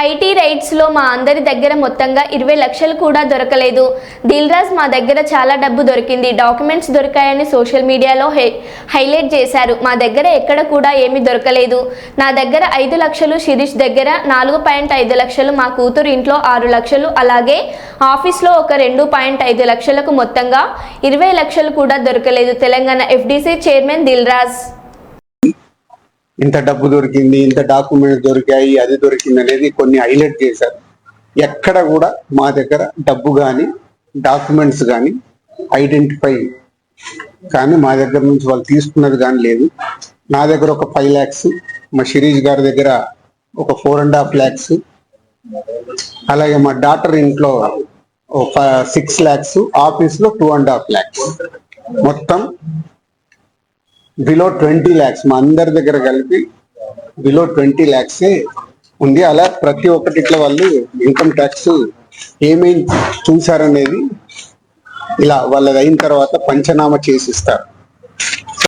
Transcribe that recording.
IT రైట్స్లో మా అందరి దగ్గర మొత్తంగా ఇరవై లక్షలు కూడా దొరకలేదు. దిల్రాజ్ మా దగ్గర చాలా డబ్బు దొరికింది. డాక్యుమెంట్స్ దొరికాయని సోషల్ మీడియాలో హై హైలైట్ చేశారు. మా దగ్గర ఎక్కడ కూడా ఏమీ దొరకలేదు. నా దగ్గర ఐదు లక్షలు శిరీష్ దగ్గర నాలుగు పాయింట్ ఐదు లక్షలు మా కూతురు ఇంట్లో ఆరు లక్షలు అలాగే ఆఫీస్లో ఒక రెండు పాయింట్ ఐదు లక్షలకు మొత్తంగా ఇరవై లక్షలు కూడా దొరకలేదు. Telangana FDC chairman Dilraj. ఇంత డబ్బు దొరికింది ఇంత డాక్యుమెంట్స్ దొరికాయి అది దొరికింది అనేది కొన్ని హైలైట్ చేశారు. ఎక్కడ కూడా మా దగ్గర డబ్బు కానీ డాక్యుమెంట్స్ కానీ ఐడెంటిఫై కానీ మా దగ్గర నుంచి వాళ్ళు తీసుకున్నది కానీ లేదు. నా దగ్గర ఒక ఫైవ్ ల్యాక్స్ మా శిరీష్ గారి దగ్గర ఒక ఫోర్ అండ్ హాఫ్ ల్యాక్స్ అలాగే మా డాటర్ ఇంట్లో ఒక సిక్స్ ల్యాక్స్ ఆఫీస్లో టూ అండ్ హాఫ్ ల్యాక్స్. మొత్తం బిలో ట్వంటీ ల్యాక్స్ మా అందరి దగ్గర కలిపి బిలో ట్వంటీ ల్యాక్సే ఉంది. అలా ప్రతి ఒక్కటి ఇట్లా వాళ్ళు ఇన్కమ్ ట్యాక్స్ ఏమేం చూసారనేది ఇలా వాళ్ళది అయిన తర్వాత పంచనామా చేసిస్తారు